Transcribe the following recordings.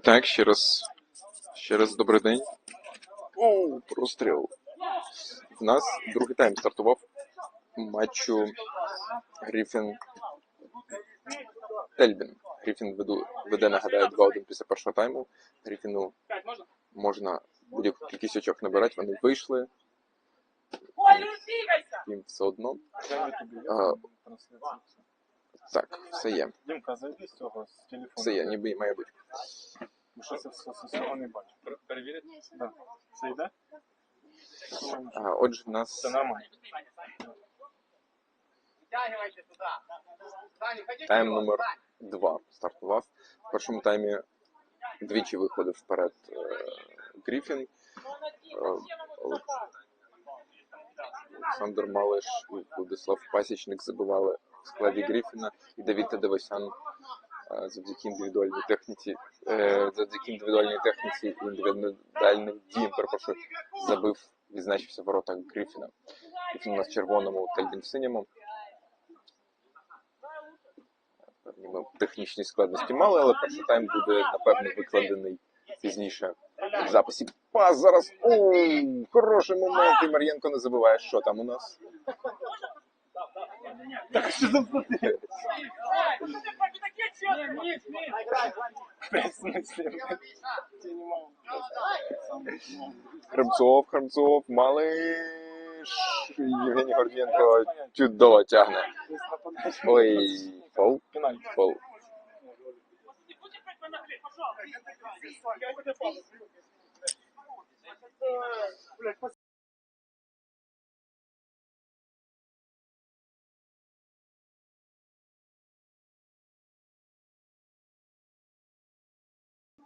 Так, ще раз. Ще раз добрий день. Оу, простріл. В нас другий тайм стартував матчу Гріфін Тельбін. Гріфін веде, нагадаю, 2-1 після першого тайму. Гріфіну можна будь-яку кількість очок набирати, вони вийшли. Їм все одно. А, так, все є. Дімка, зайди з цього з телефону. Все є, ніби має бути. Бо що це все з цього не бачу. Перевірити? Да. Це йде? А, отже, в нас Це нормально. Тайм номер два стартував. В першому таймі двічі виходив вперед е, Гріфін. Е, Олександр Малиш і Владислав Пасічник забивали в складі Гріфіна і Давід Тадевосян е, завдяки індивідуальній техніці, е, завдяки індивідуальній техніці і індивідуальним діям, перепрошую, забив, відзначився в воротах Гріфіна. Гріфін у нас червоному, Тельбін в синьому. Ми технічні складності мали, але перший тайм буде, напевно, викладений пізніше в записі. Пас зараз. Оу, хороший момент. І Мар'єнко не забуває, що там у нас. Так що за можу. Храмцов, Храмцов, Малиш. Євгеній Гордієнко чудово тягне. Ой, фол, фол.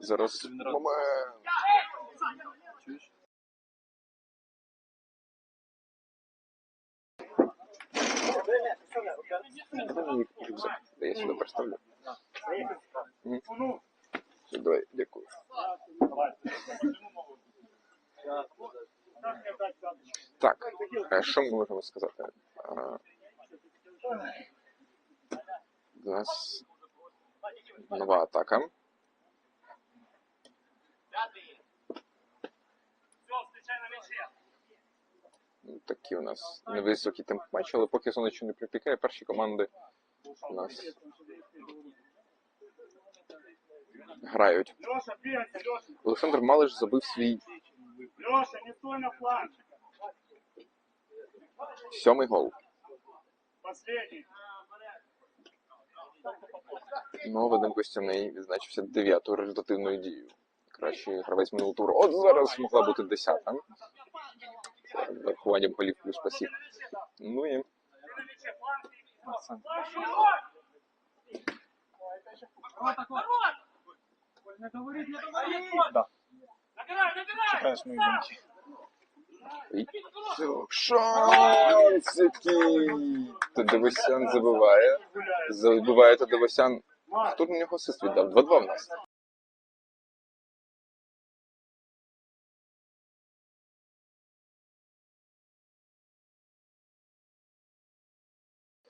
Зараз момент. Рюкзак, я сюди представлю. М? Давай, дякую. Так, що ми можемо сказати? У нас нова атака. Такі у нас невисокий темп матчу, але поки сонечко не припікає, перші команди у нас грають. Олександр Малиш забив свій сьомий гол. Ну, Вадим Костяний відзначився дев'ятою результативною дією. Кращий гравець минулого туру. От зараз могла бути десята. Врахуванням голів плюс пасів. Ну і Сам. Да. Чекаєш мої думки. І Шанс забиває. Забиває Тадевосян. Хто на нього асист віддав? 2-2 в нас.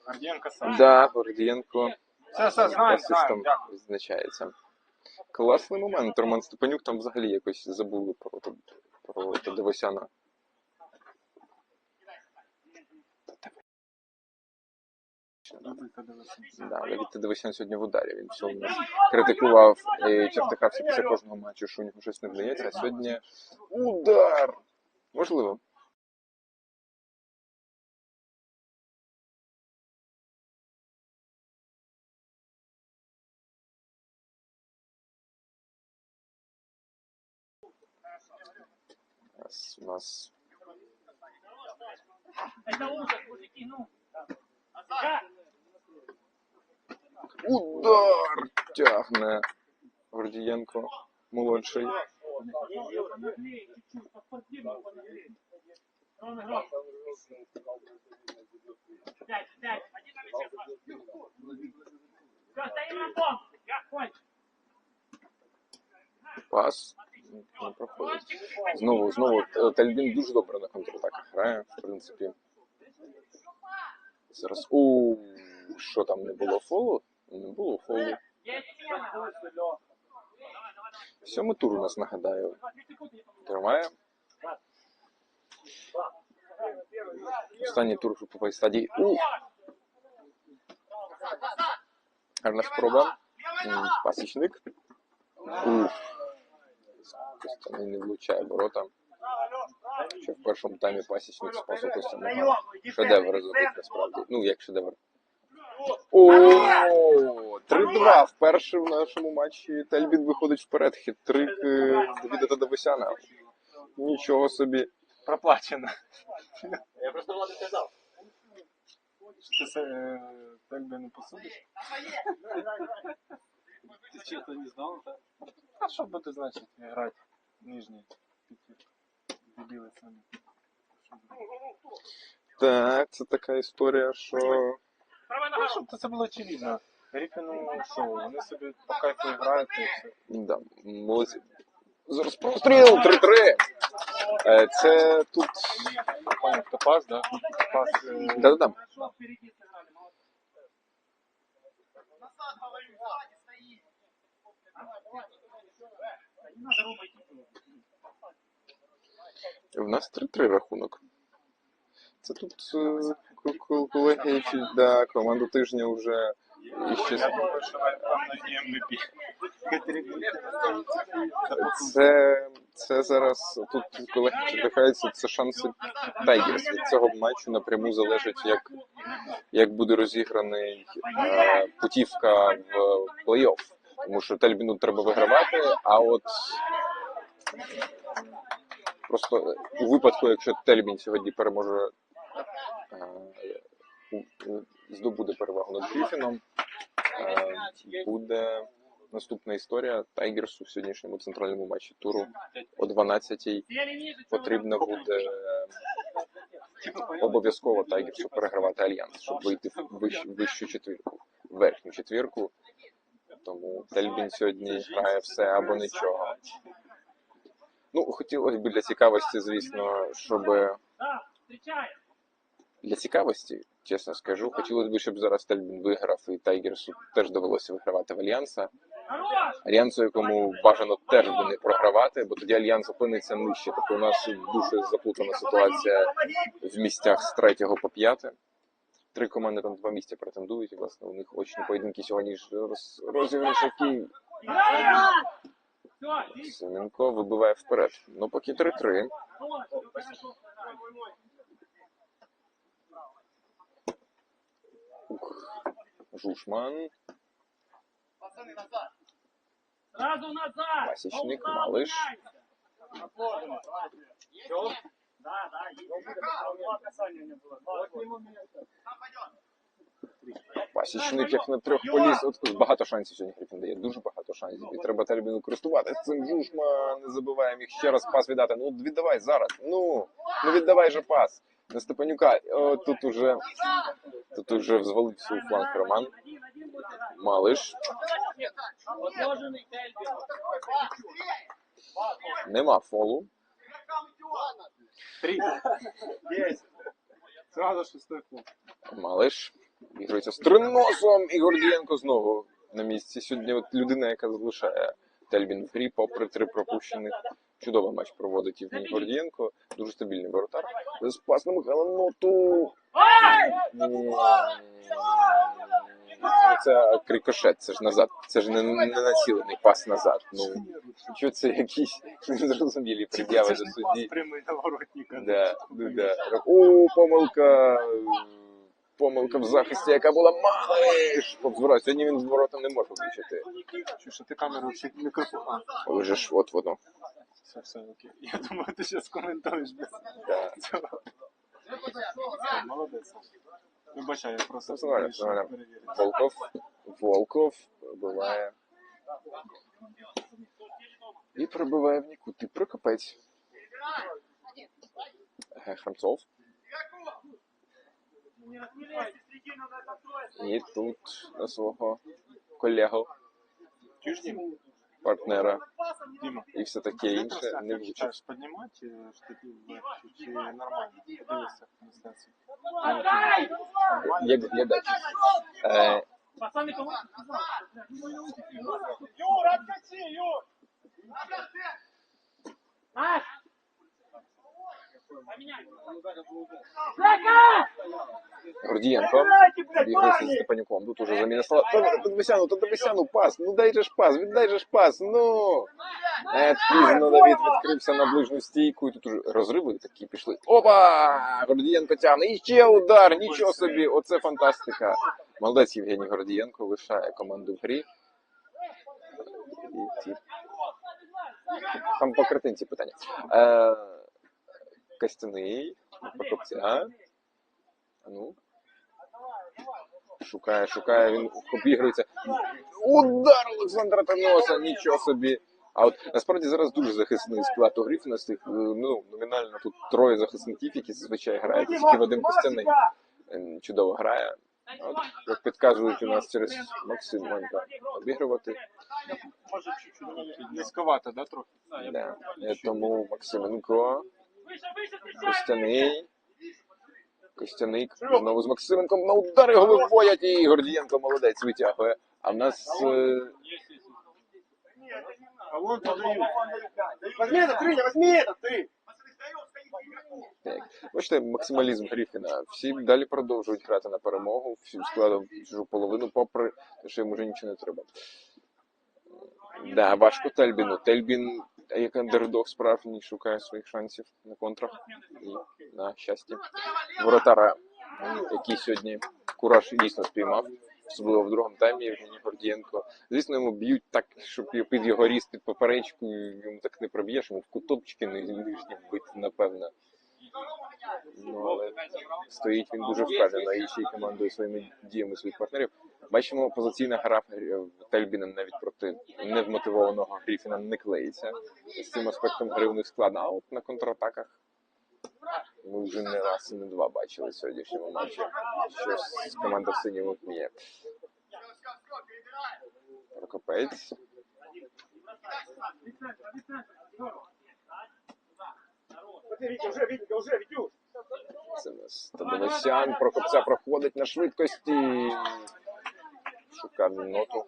Гордієнко сам. Да, Гордієнко Все, все, знаємо, знаємо. Дякую. відзначається. Класний момент. Роман Степанюк там взагалі якось забули про, про Тадевосяна. Да, Давід Тадевосян сьогодні в ударі. Він все нас критикував і чертихався після кожного матчу, що у нього щось не вдається. А сьогодні удар! Можливо. нас, нас... Это ужас, мужики, ну! Удар тягне Гордієнко молодший. Пас Не проходить. Знову, знову е, Тальбін дуже добре на контратаках грає, в принципі. Зараз. У що там не було фолу? Не було фолу. Есть тема. Сьомий тур у нас нагадаю. Тримає. Останній тур групової стадії. Ух! Гарна спроба. М, Пасічник. Ух. Костяний не влучає ворота. Що в першому таймі пасічник спасу Костяного. Шедевр зробив насправді. Ну, як шедевр. О, 3-2. Вперше в нашому матчі Тельбін виходить вперед. Хитрик е, Давіда Тадавосяна. Нічого собі. Проплачено. Я просто влади сказав. Що ти е, Тельбі не посудиш? Ти чисто не знав, так? А що буде значить грати нижній п'ятірки? Дебіли самі. Що буде? Так, це така історія, що. Права Ну, нога. щоб це було очевидно. Грифіну що, вони собі по кайфу грають і все. Да, молодці. Зараз простріл 3-3. Е, Це тут. Понял, хто пас, да? Пас. е, Да-да-да. У нас 3-3 рахунок. Це тут е, ко- ко- колеги да, команду тижня вже іще. Я думаю, що навіть там на Це, це зараз тут колеги чекаються, це шанси Тайгерс. Від цього матчу напряму залежить, як, як буде розіграний е, путівка в плей-офф. Тому що Тельбіну треба вигравати, а от просто у випадку, якщо Тельбін сьогодні переможе, е, здобуде перевагу над Гріфіном, е, буде наступна історія Тайгерсу в сьогоднішньому центральному матчі туру о 12-й потрібно буде обов'язково Тайгерсу перегравати альянс, щоб вийти в вищ- вищу четвірку, верхню четвірку. Тому Тельбін сьогодні грає все або нічого. Ну, хотілося б для цікавості, звісно, щоб для цікавості, чесно скажу, хотілося б, щоб зараз Тельбін виграв і Тайгерсу теж довелося вигравати в Альянса. Альянсу, якому бажано теж би не програвати, бо тоді альянс опиниться нижче. Тобто у нас дуже заплутана ситуація в місцях з третього по п'яте. Три команди там два місця претендують, і власне у них очні поєдинки сьогодні ж роз, розіграш, який? Семенко вибиває вперед. Ну поки 3-3. Хорош, всё хорошо. Ух. Жушман, малыш. меняйся. Да, да, пасічник як на трьох поліс. От багато шансів сьогодні Грифін дає. Дуже багато шансів. І треба Тельбіну користуватися цим. Жушман не забуваємо їх ще раз пас віддати. Ну віддавай зараз. Ну, ну віддавай же пас. На Степанюка. О, тут уже тут уже взвалився у фланг Роман. Малиш. Нема фолу. Три. Есть. Сразу шестой клуб. Малиш. Ігрується з триносом. І Гордієнко знову на місці. Сьогодні от людина, яка залишає Тельбін в грі, попри три пропущених. Чудовий матч проводить Євгеній Гордієнко. Дуже стабільний воротар. З пасом Михайла Ноту. Ні. Ну, Це крикошет, це ж назад. Це ж не, не націлений пас назад. Ну, що це якісь незрозумілі пред'яви до судді. Прямий на воротника. Да, да. О, помилка. Помилка в захисті, яка була малиш. Повзвора. Сьогодні він з воротом не може влучити. Чуєш, що ти камеру ще мікрофон. А, Але ж от воно. все, все, окей. Я думаю, ти зараз коментуєш без Да. цього. Молодець. Вибачай, я просто нормально, нормально. Волков. Волков пробиває. І пробиває в нікуди. Прокопець. Е, Храмцов. І тут на свого колегу, партнера і все таке інше не влучив. Піднімати штатив чи- нормально? Подивися на станцію. Отдай! Як глядач. Е, Пацаны, кому? Юра, откати, Юр! Маш! Жека! Гордієнко. Бігає зі Степанюком. Тут уже заміна слова. Та Дависяну, та пас. Ну дай же ж пас, віддай же ж пас. Ну. Е, пізно Давід відкрився на ближню стійку. І тут уже розриви такі пішли. Опа! Гордієнко тягне. І ще удар. Нічого собі. Оце фантастика. Молодець Євгеній Гордієнко лишає команду в грі. І ті... Там по картинці питання. Е, Костяний, Покопця. Ну. Шукає, шукає, він обігрується. Удар Олександра Таноса, нічого собі. А от насправді зараз дуже захисний склад у Грифіна з тих, е, ну, номінально тут троє захисників, які зазвичай грають. Тільки Вадим Костяний е, чудово грає. От, як підказують у нас через Максим Манька обігрувати. Може чуть-чуть низьковато, да, трохи? Да. Е, Тому вище! Костяний. Костяник знову з Максименком на удар його виводять і Гордієнко молодець витягує. А в нас е, А вон подают. Возьми этот, Трыня, возьми этот, ты! Так. Бачите, максималізм Гріфіна. Всі далі продовжують грати на перемогу, всім складом чужу половину, попри те, що йому вже нічого не треба. Да, важко Тельбіну. Тельбін, як андердог справжній, шукає своїх шансів на контрах і на щастя. Воротара, який сьогодні кураж дійсно спіймав, особливо в другому таймі Євгеній Гордієнко. Звісно, йому б'ють так, щоб під його ріст, під поперечку, йому так не проб'єш, йому в кутопчики не лишні вбити, напевно. Ну, але стоїть він дуже впевнено і ще й командує своїми діями своїх партнерів. Бачимо, позиційна гра Тельбіна навіть проти невмотивованого Гріфіна не клеїться. З цим аспектом гри в них складно. А от на контратаках ми вже не раз і не два бачили сьогоднішньому матчі. Щось команда в синьому вміє. Прокопець. Це у нас Тадовосян. Прокопця проходить на швидкості. Шукає ноту.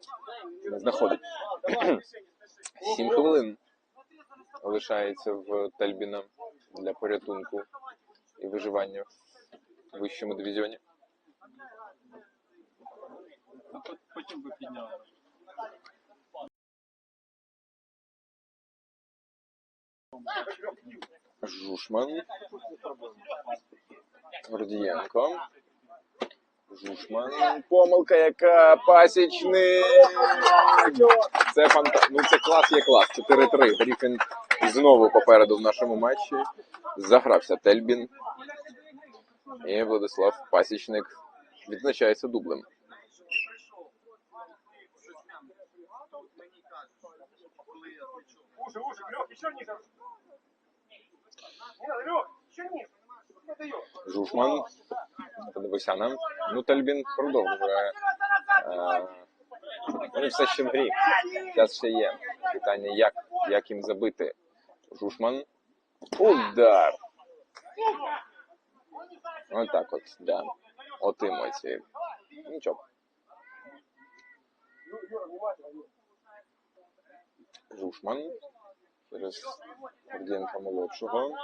Не знаходить. Сім хвилин лишається в Тельбіна для порятунку і виживання в вищому дивізіоні. Потім би підняли. Жушман. Гордієнко. Жушман. Помилка, яка пасічник. Це фанта... Ну це клас є клас. 4-3. Гріфін знову попереду в нашому матчі. Загрався Тельбін. І Владислав Пасічник відзначається дублем. Уже, уже, Лех, еще ниже! Не надо, Лех, еще ниже! Не даешь! Жушман. Подивися Ну, Тельбін продовжує. Е, Вони все ще в грі. Час ще є. Питання, як, як їм забити. Жушман. Удар. Отак от, да. От емоції. Нічого. Жушман. Через Гордієнка молодшого.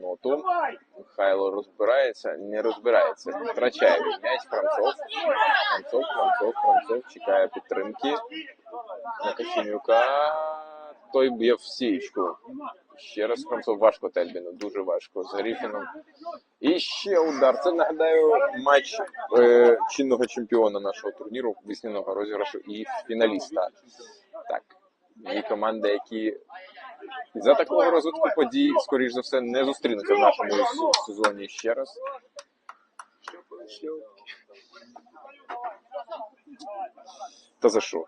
Ноту. Михайло розбирається, не розбирається. Втрачає м'яч. Францов. Францов, Францов, Францов чекає підтримки. На Каченюка. Той б'є в січку. Ще раз Францов важко Тельбіну, дуже важко. З Гріфіном. І ще удар. Це нагадаю матч е, чинного чемпіона нашого турніру, весняного розіграшу і фіналіста. Так, дві команди, які за такого розвитку подій, скоріш за все, не зустрінуться в нашому сезоні ще раз. Та за що?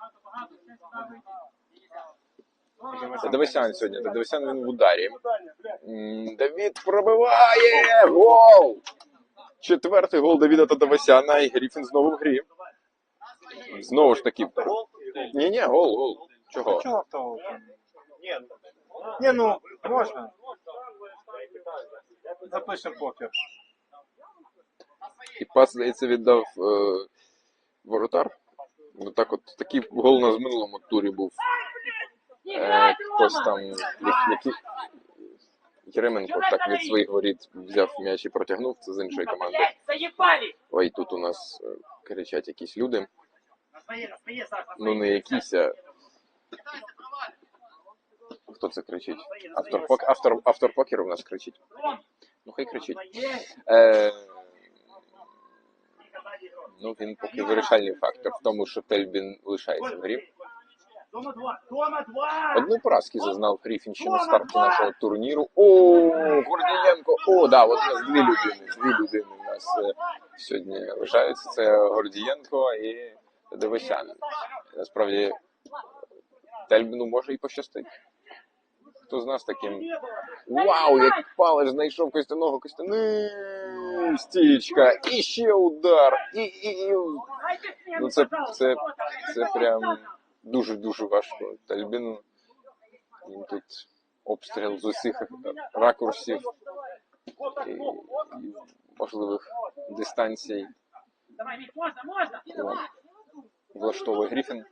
Дависян сьогодні. Дависян він в ударі. Давід пробиває! Гол! Четвертий гол Давіда Тадавасяна і Гріфін знову в грі. Знову ж таки. Ні, ні, гол, гол. Чого? Чого того? Ні, ну, можна. Запишемо покер. І пас, здається, віддав е, воротар. Ну так от такий гол нас в минулому турі був. Е, хтось там, як- який Єременко так від своїх воріт взяв м'яч і протягнув, це з іншої команди. Ой, тут у нас е, кричать якісь люди. На на на Ну не якісь, а хто це кричить? Автор, пок... автор, автор покеру у нас кричить. Ну хай кричить. Е, ну він поки вирішальний фактор в тому, що Тельбін лишається в грі. Одну поразки зазнав Гріфін на старті нашого турніру. О, Гордієнко. О, да, от у нас дві людини. Дві людини у нас е, сьогодні лишаються. Це Гордієнко і Девосян. Насправді Тельбіну може і пощастить. Хто з нас таким. Вау, як палець знайшов костяного костяни. Стічка, і ще удар. І, і, і... Ну, це- це- Це прям дуже-дуже важко. Тальбін він тут обстріл з усіх ракурсів і, і можливих дистанцій Давай, Мик, можно, можно! Влаштовує Гріфін.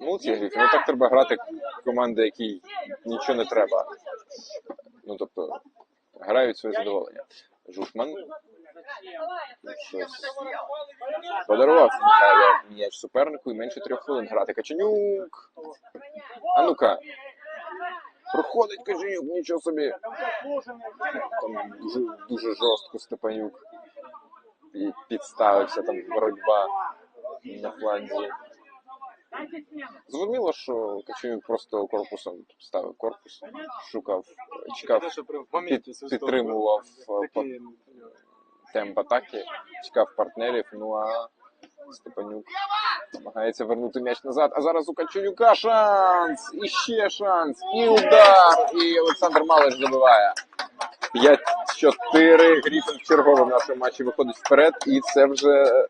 Ну, ці Гріфін. Ну так треба грати команди, якій нічого не треба. Ну тобто грають своє задоволення. Жушман щось подарував м'яч супернику і менше трьох хвилин грати. Каченюк. А ну-ка. Проходить Каченюк, нічого собі. Там дуже, дуже жорстко Степанюк. І підставився там боротьба на фланзі. Зрозуміло, що Каченюк просто корпусом ставив корпус, шукав, чекав, під, підтримував е, по- темп атаки, чекав партнерів. Ну а Степанюк намагається вернути м'яч назад. А зараз у Каченюка шанс! І ще шанс! І удар! І Олександр Малиш забиває. 5-4. Гріфін в чергово в нашому матчі виходить вперед. І це вже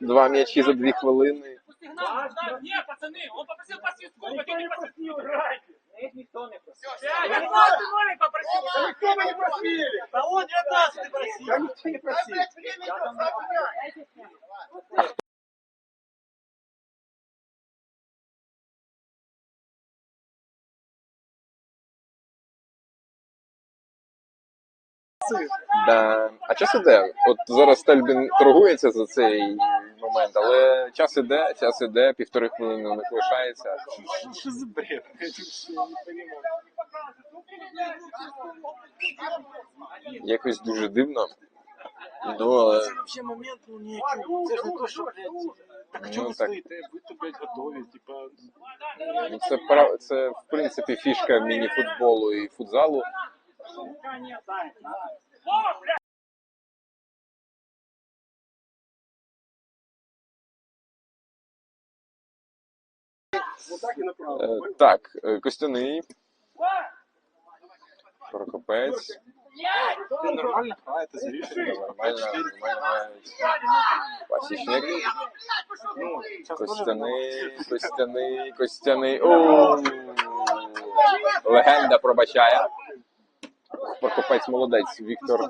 два м'ячі за дві хвилини. Нет, пацаны, он попросил по свистку, Никто не. Никто не просил. Я номер попросил. Никто мы не просили. Да он 19 просил. Да никто не просил. Смену. Да. А час іде. От зараз Тельбін торгується за цей момент, але час іде, час іде, півтори хвилини у них лишається. Що за бред? Не. Якось дуже дивно. Ну, але Це вообще момент, ну нічого. Це ж не то, що, блядь, так Ну, чого ви так. стоїте? Будьте, блядь, готові, типа, ну, це прав- це в принципі фішка міні-футболу і футзалу. Так и направо. Е, Так, е, Костяний, Прокопець. ти нормально граєте за рішення. Нормально, нормально. Пасічник. Ну, Костяний, Костяний, Костяний. О! Легенда пробачає. Прокопець молодець. Віктор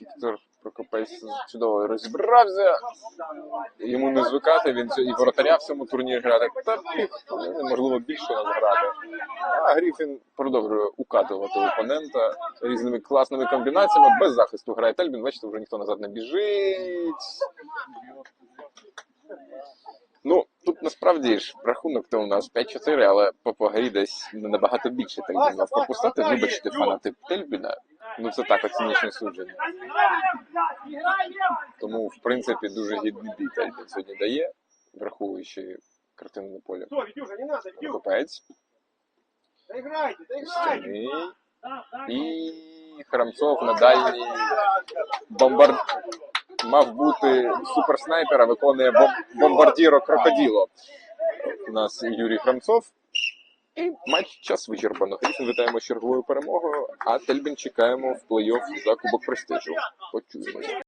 Віктор Прокопець чудово розібрався. Йому не звикати, він і воротаря в цьому турнірі грати. Та півхвилини, можливо, більше грати. А Гріфін продовжує укатувати опонента різними класними комбінаціями. Без захисту грає Тельбін. Бачите, вже ніхто назад не біжить. Ну, тут насправді ж рахунок то у нас 5-4, але по грі десь не набагато більше Тельбін мав пропускати. Вибачте, фанати Тельбіна. Ну це так оцінічне судження. Тому, в принципі, дуже гідний бій Тельбін сьогодні дає, враховуючи картину на полі. Доиграйте. Костяний і Храмцов на дальній бомбар... мав бути суперснайпер, а виконує бом... бомбардіро крокоділо. У нас Юрій Храмцов. І матч час вичерпано. Гріфін вітаємо з черговою перемогою, а Тельбін чекаємо в плей-офф за Кубок Престижу. Почуємося.